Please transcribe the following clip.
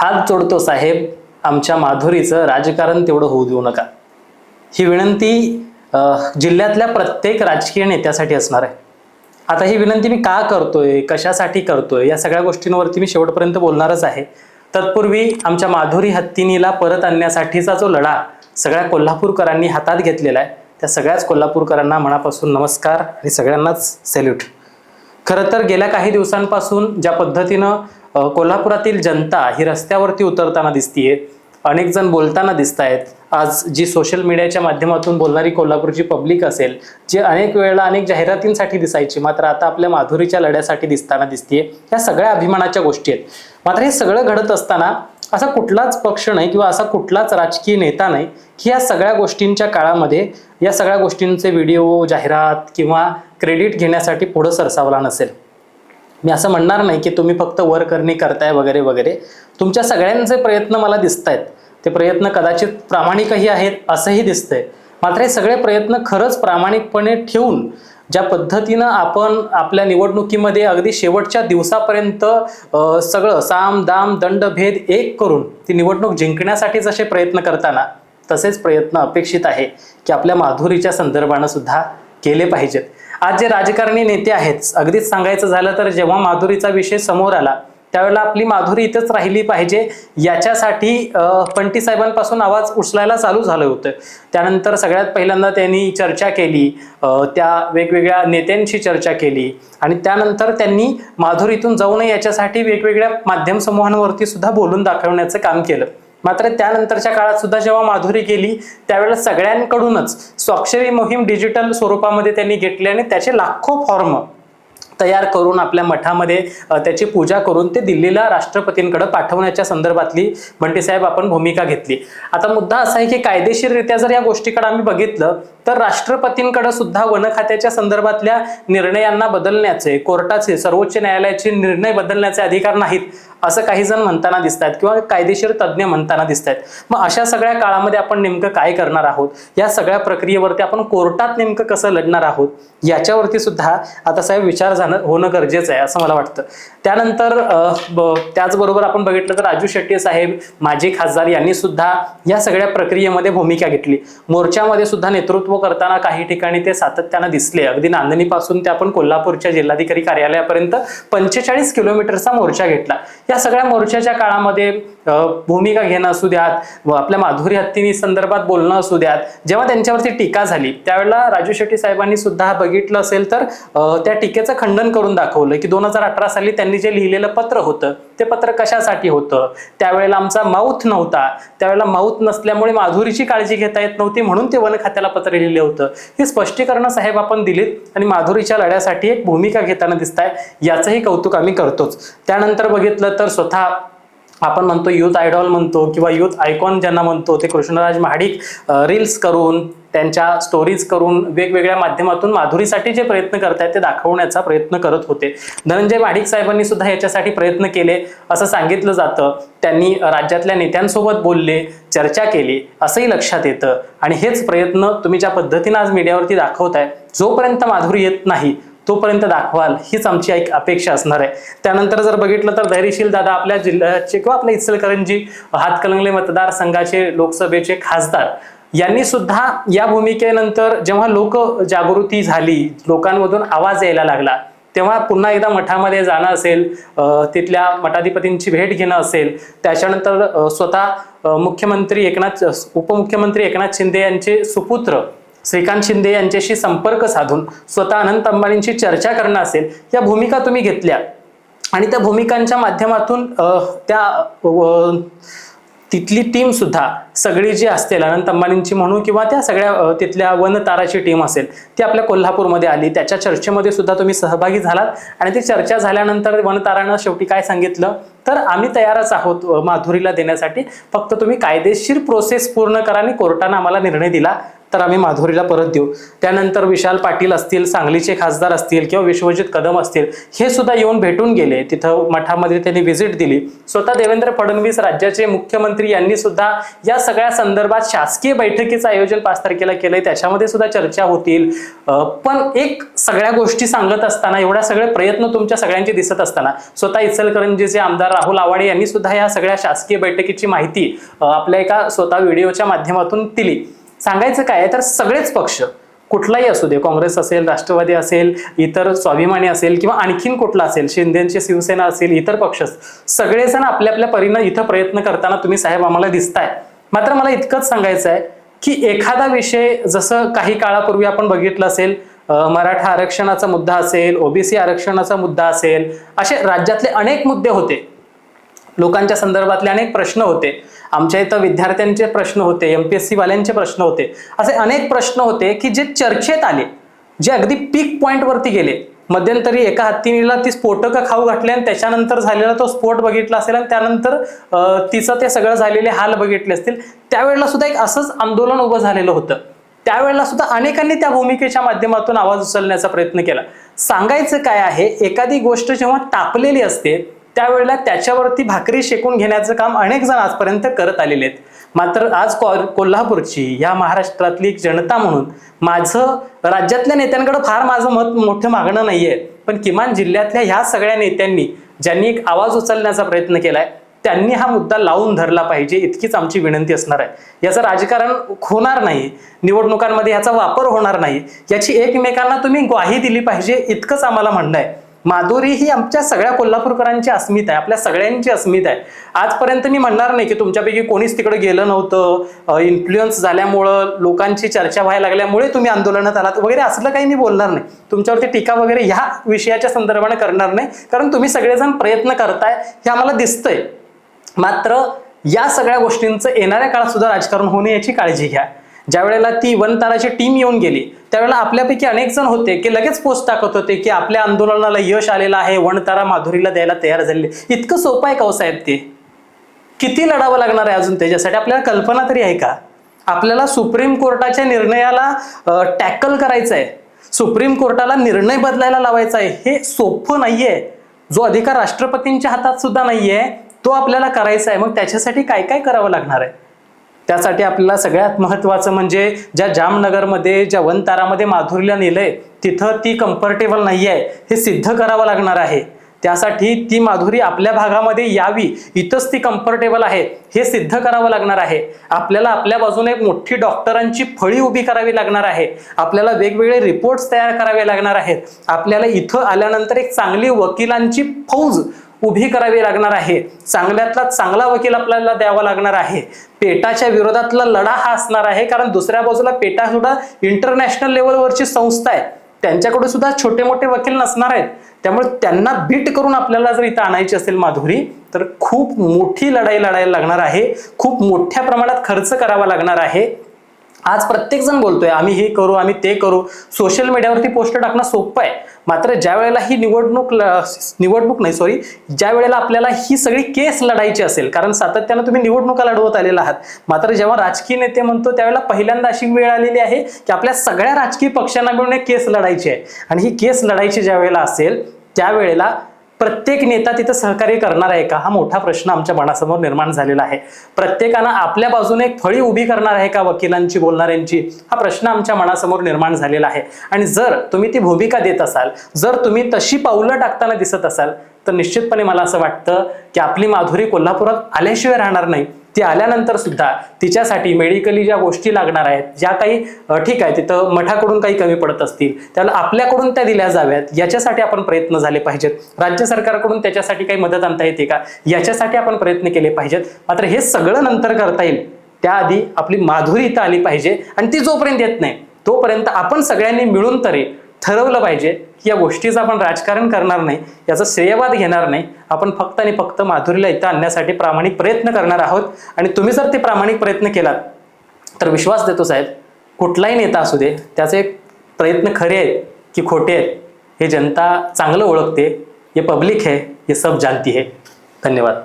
हात जोडतो साहेब. आमच्या माधुरीचं राजकारण तेवढं होऊ देऊ नका. ही विनंती जिल्ह्यातल्या प्रत्येक राजकीय नेत्यासाठी असणार आहे. आता ही विनंती मी का करतोय कशासाठी करतोय या सगळ्या गोष्टींवरती मी शेवटपर्यंत बोलणारच आहे. तत्पूर्वी आमच्या माधुरी हत्तीनीला परत आणण्यासाठीचा जो लढा सगळ्या कोल्हापूरकरांनी हातात घेतलेला आहे त्या सगळ्याच कोल्हापूरकरांना मनापासून नमस्कार आणि सगळ्यांनाच सॅल्यूट खरं तर गेल्या काही दिवसांपासून ज्या पद्धतीनं कोल्हापुरातील जनता ही रस्त्यावरती उतरताना दिसतीये अनेक जण बोलताना दिसत आहेत आज जी सोशल मीडियाच्या माध्यमातून बोलणारी कोल्हापूरची पब्लिक असेल जी अनेक वेळेला अनेक जाहिरातींसाठी दिसायची मात्र आता आपल्या माधुरीच्या लढ्यासाठी दिसताना दिसतीये या सगळ्या अभिमानाच्या गोष्टी आहेत. मात्र हे सगळं घडत असताना असा कुठलाच पक्ष नाही किंवा असा कुठलाच राजकीय नेता नाही की या सगळ्या गोष्टींच्या काळामध्ये या सगळ्या गोष्टींचे व्हिडिओ जाहिरात किंवा क्रेडिट घेण्यासाठी पुढं सरसावला नसेल. मी असं म्हणणार नाही की तुम्ही फक्त वर करणी करताय वगैरे वगैरे. तुमच्या सगळ्यांचे प्रयत्न मला दिसत आहेत ते प्रयत्न कदाचित प्रामाणिकही आहेत असंही दिसतंय. मात्र हे सगळे प्रयत्न खरंच प्रामाणिकपणे ठेवून ज्या पद्धतीनं आपण आपल्या निवडणुकीमध्ये अगदी शेवटच्या दिवसापर्यंत सगळं साम दाम दंड भेद एक करून ती निवडणूक जिंकण्यासाठी जसे प्रयत्न करताना तसेच प्रयत्न अपेक्षित आहे की आपल्या माधुरीच्या संदर्भानं सुद्धा केले पाहिजेत. आज जे राजकारणी नेते आहेत अगदीच सांगायचं झालं तर जेव्हा माधुरीचा विषय समोर आला त्यावेळेला आपली माधुरी इथंच राहिली पाहिजे याच्यासाठी पंटी साहेबांपासून आवाज उचलायला चालू झालं होतं. त्यानंतर सगळ्यात पहिल्यांदा त्यांनी चर्चा केली त्या वेगवेगळ्या नेत्यांशी चर्चा केली आणि त्यानंतर त्यांनी माधुरीतून जाऊ नये याच्यासाठी वेगवेगळ्या माध्यम समूहांवरती सुद्धा बोलून दाखवण्याचं काम केलं. मात्र त्यानंतरच्या काळात सुद्धा जेव्हा माधुरी गेली त्यावेळेला सगळ्यांकडूनच स्वाक्षरी मोहीम डिजिटल स्वरूपामध्ये त्यांनी घेतली आणि त्याचे लाखो फॉर्म तयार करून आपल्या मठामध्ये त्याची पूजा करून ते दिल्लीला राष्ट्रपतींकडे पाठवण्याच्या संदर्भातली साहेब आपण भूमिका घेतली. आता मुद्दा असा आहे की कायदेशीररित्या जर या गोष्टीकडे आम्ही बघितलं तर राष्ट्रपतींकडे सुद्धा वन खात्याच्या संदर्भातल्या निर्णयांना बदलण्याचे कोर्टाचे सर्वोच्च न्यायालयाचे निर्णय बदलण्याचे अधिकार नाहीत. असं काही जण म्हणताना दिसत आहेत किंवा कायदेशीर तज्ज्ञ म्हणताना दिसत आहेत मग अशा सगळ्या काळामध्ये आपण नेमकं काय करणार आहोत? या सगळ्या प्रक्रियेवरती आपण कोर्टात नेमकं कसं लढणार आहोत? याच्यावरती सुद्धा आता साहेब विचार जाणं होणं गरजेचं आहे असं मला वाटतं. त्यानंतर त्याचबरोबर आपण बघितलं तर राजू शेट्टी साहेब माजी खासदार यांनी सुद्धा या सगळ्या प्रक्रियेमध्ये भूमिका घेतली. मोर्चामध्ये सुद्धा नेतृत्व करताना काही ठिकाणी ते सातत्यानं दिसले. अगदी नांदणीपासून ते आपण कोल्हापूरच्या जिल्हाधिकारी कार्यालयापर्यंत पंचेचाळीस किलोमीटरचा मोर्चा घेतला. या सगळ्या मोर्चाच्या काळामध्ये भूमिका घेणं असू द्यात व आपल्या माधुरी हत्तीनी संदर्भात बोलणं असू द्यात जेव्हा त्यांच्यावरती टीका झाली त्यावेळेला राजू शेट्टी साहेबांनी सुद्धा बघितलं असेल तर त्या टीकेचं खंडन करून दाखवलं की दोन हजार अठरा साली त्यांनी जे लिहिलेलं पत्र होतं ते पत्र कशासाठी होतं? त्यावेळेला आमचा माऊथ नव्हता. त्यावेळेला माऊथ नसल्यामुळे माधुरीची काळजी घेता येत नव्हती म्हणून ते वन खात्याला पत्र लिहिलं होतं. ही स्पष्टीकरणं साहेब आपण दिलीत आणि माधुरीच्या लढ्यासाठी एक भूमिका घेताना दिसत आहे याचंही कौतुक आम्ही करतोच. त्यानंतर बघितलं तर स्वतः आपण म्हणतो युथ आयडॉल म्हणतो किंवा युथ आयकॉन ज्यांना म्हणतो ते कृष्णराज महाडिक रील्स करून त्यांच्या स्टोरीज करून वेगवेगळ्या माध्यमातून माधुरीसाठी जे प्रयत्न करतायत ते दाखवण्याचा प्रयत्न करत होते. धनंजय महाडिक साहेबांनी सुद्धा याच्यासाठी प्रयत्न केले असं सांगितलं जातं. त्यांनी राज्यातल्या नेत्यांसोबत बोलले चर्चा केली असंही लक्षात येतं. आणि हेच प्रयत्न तुम्ही ज्या पद्धतीनं आज मीडियावरती दाखवताय जोपर्यंत माधुरी येत नाही तोपर्यंत दाखवाल हीच आमची एक अपेक्षा असणार आहे. त्यानंतर जर बघितलं तर धैर्यशील दादा आपल्या जिल्ह्याचे किंवा आपल्या इचलकरंजी हातकलंगले मतदारसंघाचे लोकसभेचे खासदार यांनी सुद्धा या भूमिकेनंतर जेव्हा लोक जागृती झाली लोकांमधून आवाज यायला लागला तेव्हा पुन्हा एकदा मठामध्ये जाणं असेल तिथल्या मठाधिपतींची भेट घेणं असेल त्याच्यानंतर स्वतः मुख्यमंत्री एकनाथ उपमुख्यमंत्री एकनाथ शिंदे यांचे सुपुत्र श्रीकांत शिंदे यांच्याशी संपर्क साधून स्वतः अनंत अंबानींची चर्चा करणं असेल या भूमिका तुम्ही घेतल्या. आणि त्या भूमिकांच्या माध्यमातून त्या तिथली टीम सुद्धा सगळी जी असतील अनंत अंबानींची म्हणू किंवा त्या सगळ्या तिथल्या वनताराची टीम असेल ती आपल्या कोल्हापूरमध्ये आली. त्याच्या चर्चेमध्ये सुद्धा तुम्ही सहभागी झालात. आणि ती चर्चा झाल्यानंतर वनतारानं शेवटी काय सांगितलं? तर आम्ही तयारच आहोत माधुरीला देण्यासाठी. फक्त तुम्ही कायदेशीर प्रोसेस पूर्ण करा आणि कोर्टानं आम्हाला निर्णय दिला. तर आम्ही माधुरीला परत देऊ. त्यानंतर विशाल पाटील असतील सांगलीचे खासदार असतील किंवा विश्वजित कदम असतील हे सुद्धा येऊन भेटून गेले. तिथं मठामध्ये त्यांनी व्हिजिट दिली. स्वतः देवेंद्र फडणवीस राज्याचे मुख्यमंत्री यांनी सुद्धा या सगळ्या संदर्भात शासकीय बैठकीचं आयोजन पाच तारखेला केलंय. त्याच्यामध्ये सुद्धा चर्चा होतील. पण एक सगळ्या गोष्टी सांगत असताना एवढ्या सगळे प्रयत्न तुमच्या सगळ्यांचे दिसत असताना स्वतः इचलकरंजीचे आमदार राहुल आवाडे यांनी सुद्धा या सगळ्या शासकीय बैठकीची माहिती आपल्या एका स्वतः व्हिडिओच्या माध्यमातून दिली. सांगायचं काय तर सगळेच पक्ष कुठलाही असू दे काँग्रेस असेल राष्ट्रवादी असेल इतर स्वाभिमानी असेल किंवा आणखीन कुठला असेल शिंदेची शिवसेना असेल इतर पक्ष सगळेजण आपल्या आपल्या परीनं इथं प्रयत्न करताना तुम्ही साहेब आम्हाला दिसताय. मात्र मला इतकंच सांगायचं आहे की एखादा विषय जसं काही काळापूर्वी आपण बघितलं असेल मराठा आरक्षणाचा मुद्दा असेल ओबीसी आरक्षणाचा मुद्दा असेल असे राज्यातले अनेक मुद्दे होते. लोकांच्या संदर्भातले अनेक प्रश्न होते. आमच्या इथं विद्यार्थ्यांचे प्रश्न होते एमपीएससी वाल्यांचे प्रश्न होते. असे अनेक प्रश्न होते की जे चर्चेत आले जे अगदी पीक पॉईंटवरती गेले. मध्यंतरी एका हत्तीनीला ती स्फोटकं खाऊ घातली आणि त्याच्यानंतर झालेला तो स्फोट बघितला असेल आणि त्यानंतर तिचं ते सगळं झालेले हाल बघितले असतील. त्यावेळेला सुद्धा एक असंच आंदोलन उभं झालेलं होतं. त्यावेळेला सुद्धा अनेकांनी त्या भूमिकेच्या माध्यमातून आवाज उचलण्याचा प्रयत्न केला. सांगायचं काय आहे एखादी गोष्ट जेव्हा तापलेली असते त्यावेळेला त्याच्यावरती भाकरी शेकून घेण्याचं काम अनेक जण आजपर्यंत करत आलेले आहेत. मात्र आज को- कोल्हापूरची या महाराष्ट्रातली एक जनता म्हणून माझं राज्यातल्या नेत्यांकडे फार माझं मत मोठं मागणं नाही आहे पण किमान जिल्ह्यातल्या ह्या सगळ्या नेत्यांनी ज्यांनी एक आवाज उचलण्याचा प्रयत्न केलाय त्यांनी हा मुद्दा लावून धरला पाहिजे इतकीच आमची विनंती असणार आहे. याचं राजकारण होणार नाही निवडणुकांमध्ये याचा वापर होणार नाही याची एकमेकांना तुम्ही ग्वाही दिली पाहिजे इतकंच आम्हाला म्हणणं आहे. माधुरी ही आमच्या सगळ्या कोल्हापूरकरांची अस्मिता आहे आपल्या सगळ्यांची अस्मिता आहे. आजपर्यंत मी म्हणणार नाही की तुमच्यापैकी कोणीच तिकडे गेलं नव्हतं. इन्फ्लुएन्स झाल्यामुळं लोकांची चर्चा व्हायला लागल्यामुळे तुम्ही आंदोलनात आलात. वगैरे असलं काही मी बोलणार नाही. तुमच्यावरती टीका वगैरे ह्या विषयाच्या संदर्भाने करणार नाही. कारण तुम्ही सगळेजण प्रयत्न करताय हे आम्हाला दिसतंय. मात्र या सगळ्या गोष्टींचं येणाऱ्या काळात सुद्धा राजकारण होणे याची काळजी घ्या. ज्या वेळेला ती वनताराची टीम येऊन गेली त्यावेळेला आपल्यापैकी अनेक जण होते की लगेच पोस्ट टाकत होते की आपल्या आंदोलनाला यश आलेलं आहे वनतारा माधुरीला द्यायला तयार झालेले इतकं सोपं आहे का हो साहेब ते? किती लढावं लागणार आहे अजून त्याच्यासाठी? आपल्याला कल्पना तरी आहे का? आपल्याला सुप्रीम कोर्टाच्या निर्णयाला टॅकल करायचं आहे. सुप्रीम कोर्टाला निर्णय बदलायला लावायचा आहे. हे सोपं नाहीये. जो अधिकार राष्ट्रपतींच्या हातात सुद्धा नाहीये तो आपल्याला करायचा आहे. मग त्याच्यासाठी काय काय करावं लागणार आहे? त्यासाठी आपल्याला सगळ्यात महत्वाचं म्हणजे ज्या जामनगरमध्ये ज्या वनतारामध्ये माधुरीला नेलंय तिथं ती कम्फर्टेबल नाही आहे हे सिद्ध करावं लागणार आहे. त्यासाठी ती माधुरी आपल्या भागामध्ये यावी इथंच ती कम्फर्टेबल आहे हे सिद्ध करावं लागणार आहे. आपल्याला आपल्या बाजूने एक मोठी डॉक्टरांची फळी उभी करावी लागणार आहे. आपल्याला वेगवेगळे रिपोर्ट्स तयार करावे लागणार आहेत. आपल्याला इथं आल्यानंतर एक चांगली वकिलांची फौज उभी करावी लागणार आहे. चांगल्यातला चांगला वकील आपल्याला द्यावा लागणार आहे. पेटाच्या विरोधातला लढा हा असणार आहे कारण दुसऱ्या बाजूला पेटा सुद्धा इंटरनॅशनल लेवलवरची संस्था आहे. त्यांच्याकडे सुद्धा छोटे मोठे वकील नसणार आहेत. त्यामुळे त्यांना बीट करून आपल्याला जर इथं आणायची असेल माधुरी तर खूप मोठी लढाई लढायला लागणार आहे. खूप मोठ्या प्रमाणात खर्च करावा लागणार आहे. आज प्रत्येक जण बोलतोय आम्ही हे करू आम्ही ते करू. सोशल मीडियावरती पोस्ट टाकणं सोपं आहे. मात्र ज्या वेळेला ही निवडणूक ल- निवडणूक नाही सॉरी ज्या वेळेला आपल्याला ही सगळी केस लढायची असेल कारण सातत्यानं तुम्ही निवडणुका लढवत आलेला आहात मात्र जेव्हा राजकीय नेते म्हणतो त्यावेळेला पहिल्यांदा अशी वेळ आलेली आहे की आपल्या सगळ्या राजकीय पक्षांना मिळून एक केस लढायची आहे. आणि ही केस लढायची ज्या वेळेला असेल त्यावेळेला प्रत्येक नेता तिथं सहकार्य करणार आहे का? हा मोठा प्रश्न आमच्या मनासमोर निर्माण झालेला आहे. प्रत्येकानं आपल्या बाजूने एक फळी उभी करणार आहे का वकिलांची बोलणाऱ्यांची? हा प्रश्न आमच्या मनासमोर निर्माण झालेला आहे. आणि जर तुम्ही ती भूमिका देत असाल जर तुम्ही तशी पावलं टाकताना दिसत असाल तर निश्चितपणे मला असं वाटतं की आपली माधुरी कोल्हापुरात आल्याशिवाय राहणार नाही. ती आल्यानंतर सुद्धा तिच्यासाठी मेडिकली ज्या गोष्टी लागणार आहेत ज्या काही ठीक आहे तिथं मठाकडून काही कमी पडत असतील त्याला आपल्याकडून त्या दिल्या जाव्यात याच्यासाठी आपण प्रयत्न झाले पाहिजेत. राज्य सरकारकडून त्याच्यासाठी काही मदत आणता येते का? याच्यासाठी आपण प्रयत्न केले पाहिजेत. मात्र हे सगळं नंतर करता येईल. त्याआधी आपली माधुरी इथं आली पाहिजे आणि ती जोपर्यंत येत नाही तोपर्यंत आपण सगळ्यांनी मिळून तरी ठरवलं पाहिजे की या गोष्टीचं आपण राजकारण करणार नाही याचा श्रेयवाद घेणार नाही. आपण फक्त आणि फक्त माधुरीला इथं आणण्यासाठी प्रामाणिक प्रयत्न करणार आहोत. आणि तुम्ही जर ते प्रामाणिक प्रयत्न केलात तर विश्वास देतो साहेब कुठलाही नेता असू दे त्याचे प्रयत्न खरे आहेत की खोटे आहेत. हे जनता चांगलं ओळखते हे पब्लिक आहे हे सब जानती है धन्यवाद.